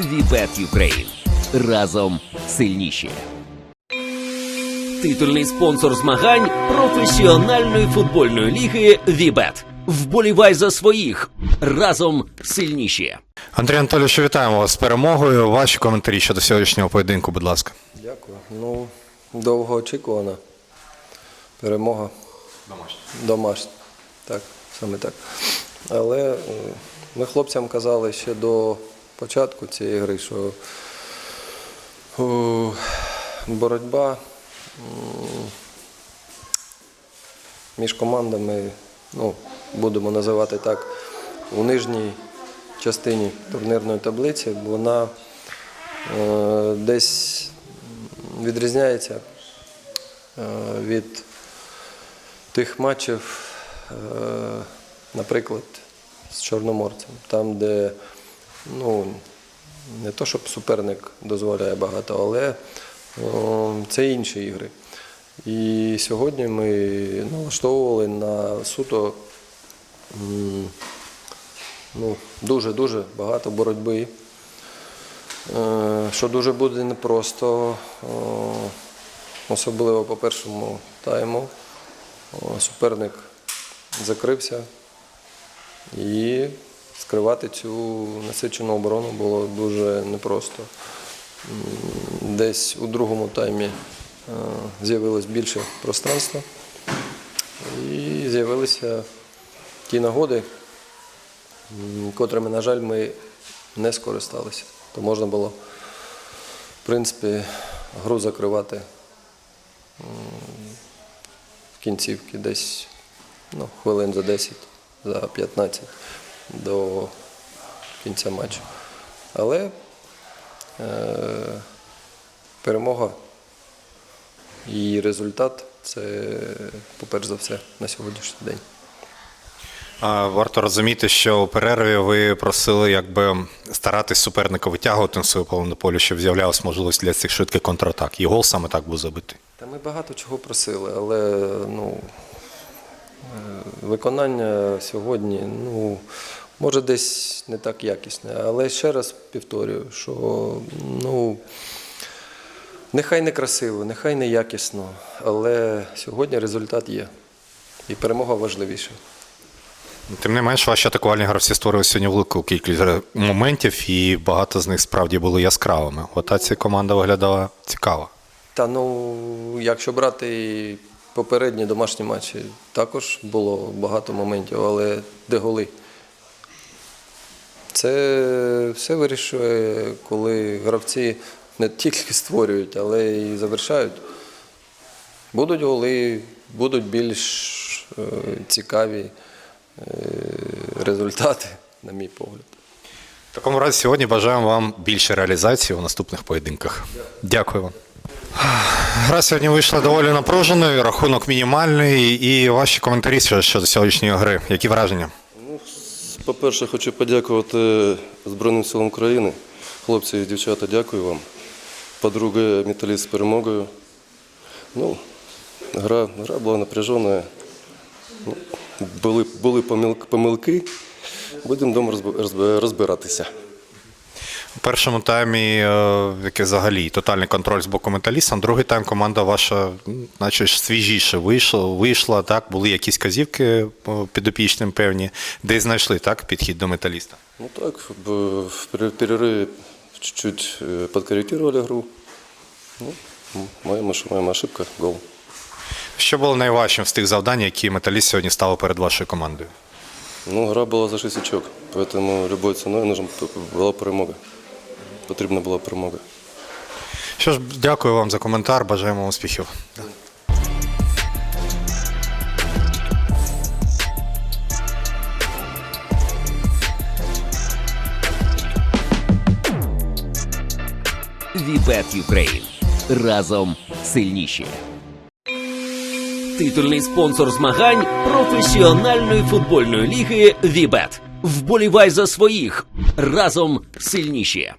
Вібет Юкрейн. Разом сильніші. Титульний спонсор змагань професіональної футбольної ліги Вібет. Вболівай за своїх. Разом сильніші. Андрій Анатолійович, вітаємо вас з перемогою. Ваші коментарі щодо сьогоднішнього поєдинку, будь ласка. Дякую. Ну, довго очікувана перемога. Домашня. Домашня. Так, саме так. Але е, ми хлопцям казали ще до початку цієї гри, що боротьба між командами, ну, будемо називати так, у нижній частині турнірної таблиці, вона е, десь відрізняється е, від тих матчів, е, наприклад, з Чорноморцем, там, де ну, не то, щоб суперник дозволяє багато, але о, це інші ігри. І сьогодні ми налаштовували на суто м, ну, дуже-дуже багато боротьби. Е, що дуже буде непросто, особливо по першому тайму. Суперник закрився і скривати цю насичену оборону було дуже непросто. Десь у другому таймі е, з'явилось більше пространства і з'явилися ті нагоди, котрими, на жаль, ми не скористалися. То можна було, в принципі, гру закривати в кінцівки десь ну, хвилин за 10, за 15 до кінця матчу. Але е, перемога і результат це, по-перше за все, на сьогоднішній день. Варто розуміти, що у перерві ви просили якби старатись суперника витягувати на свою половину полю, щоб з'являлася можливість для цих швидких контратак. І гол саме так був забитий. Та ми багато чого просили, але ну, е, виконання сьогодні, ну, може, десь не так якісне. Але ще раз повторюю, що ну, нехай не красиво, нехай не якісно, але сьогодні результат є. І перемога важливіша. Тим не менш, ваші атакувальні гравці створили сьогодні велику кількість моментів, і багато з них справді були яскравими. В атаці команда виглядала цікаво. Та ну, якщо брати попередні домашні матчі, також було багато моментів, але де голи? Це все вирішує, коли гравці не тільки створюють, але і завершають. Будуть голи, будуть більш е, цікаві е, результати, на мій погляд. В такому разі сьогодні бажаємо вам більше реалізації у наступних поєдинках. Дякую вам. Гра сьогодні вийшла доволі напруженою, рахунок мінімальний. І ваші коментарі щодо сьогоднішньої гри. Які враження? По-перше, хочу подякувати Збройним силам України. Хлопці і дівчата, дякую вам. По-друге, металіст з перемогою. Ну, гра, гра була напряжена. Ну, були, були помилки. Будемо вдома розб- розб- розбиратися. У першому таймі, е, який взагалі тотальний контроль з боку металіста, другий тайм команда ваша, м, наче ж свіжіше вийшла, вийшла, так, були якісь казівки е, підопічним певні, де знайшли так, підхід до металіста. Ну так, в, в пере- перерыве чуть-чуть э, подкорректировали игру. Ну, м, моя, маш- моя ошибка, гол. Що було найважчим з тих завдань, які металіст сьогодні ставив перед вашою командою? Ну, гра була за 6 очок, поэтому любой ціною нужна була перемога. Потрібна була перемога. Що ж, дякую вам за коментар, бажаємо успіхів. Вібет Юкрейн. Разом сильніші. Титульний спонсор змагань професіональної футбольної ліги Вібет. Вболівай за своїх. Разом сильніші.